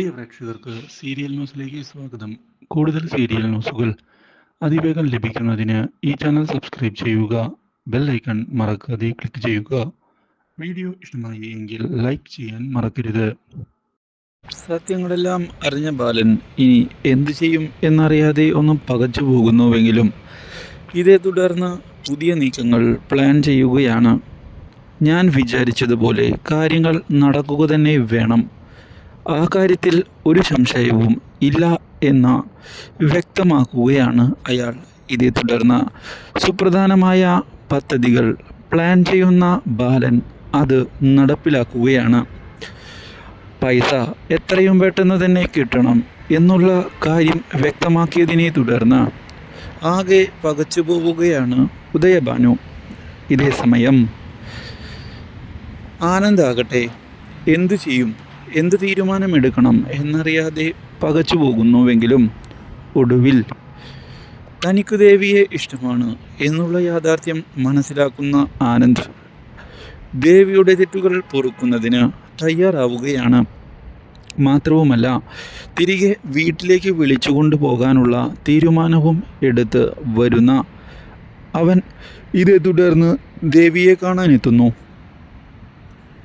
പ്രിയ പ്രേക്ഷകർക്ക് സീരിയൽ ന്യൂസിലേക്ക് സ്വാഗതം. കൂടുതൽ സീരിയൽ ന്യൂസുകൾ അതിവേഗം ലഭിക്കുന്നതിന് ഈ ചാനൽ സബ്സ്ക്രൈബ് ചെയ്യുക ബെൽ ഐക്കൺ മറക്കാതെ ക്ലിക്ക് ചെയ്യുക. വീഡിയോ ഇഷ്ടമായി എങ്കിൽ ലൈക്ക് ചെയ്യാൻ മറക്കരുത്. സത്യങ്ങളെല്ലാം അറിഞ്ഞ ബാലൻ ഇനി എന്തു ചെയ്യും എന്നറിയാതെ ഒന്ന് പകച്ചു പോകുന്നുവെങ്കിലും ഇതേ തുടർന്ന് പുതിയ നീക്കങ്ങൾ പ്ലാൻ ചെയ്യുകയാണ്. ഞാൻ വിചാരിച്ചതുപോലെ കാര്യങ്ങൾ നടക്കുക തന്നെ വേണം. ആ കാര്യത്തിൽ ഒരു സംശയവും ഇല്ല എന്ന് വ്യക്തമാക്കുകയാണ് അയാൾ. ഇതേ തുടർന്ന് സുപ്രധാനമായ പദ്ധതികൾ പ്ലാൻ ചെയ്യുന്ന ബാലൻ അത് നടപ്പിലാക്കുകയാണ്. പൈസ എത്രയും പെട്ടെന്ന് തന്നെ കിട്ടണം എന്നുള്ള കാര്യം വ്യക്തമാക്കിയതിനെ തുടർന്ന് ആകെ പകച്ചു പോവുകയാണ് ഉദയഭാനു. ഇതേ സമയം ആനന്ദാകട്ടെ എന്തു ചെയ്യും? എന്ത് തീരുമാനമെടുക്കണം എന്നറിയാതെ പകച്ചു പോകുന്നുവെങ്കിലും ഒടുവിൽ തനിക്ക് ദേവിയെ ഇഷ്ടമാണ് എന്നുള്ള യാഥാർത്ഥ്യം മനസ്സിലാക്കുന്ന ആനന്ദ് ദേവിയുടെ തെറ്റുകൾ പൊറുക്കുന്നതിന് തയ്യാറാവുകയാണ്. മാത്രവുമല്ല തിരികെ വീട്ടിലേക്ക് വിളിച്ചു കൊണ്ടുപോകാനുള്ള തീരുമാനവും എടുത്ത് വരുന്ന അവൻ ഇതേ തുടർന്ന് ദേവിയെ കാണാനെത്തുന്നു.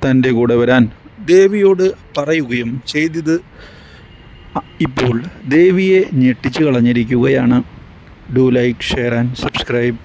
തന്റെ കൂടെ വരാൻ ദേവിയോട് പറയുകയും ചെയ്തത് ഇപ്പോൾ ദേവിയെ ഞെട്ടിച്ചു കളഞ്ഞിരിക്കുകയാണ്. Do like share and subscribe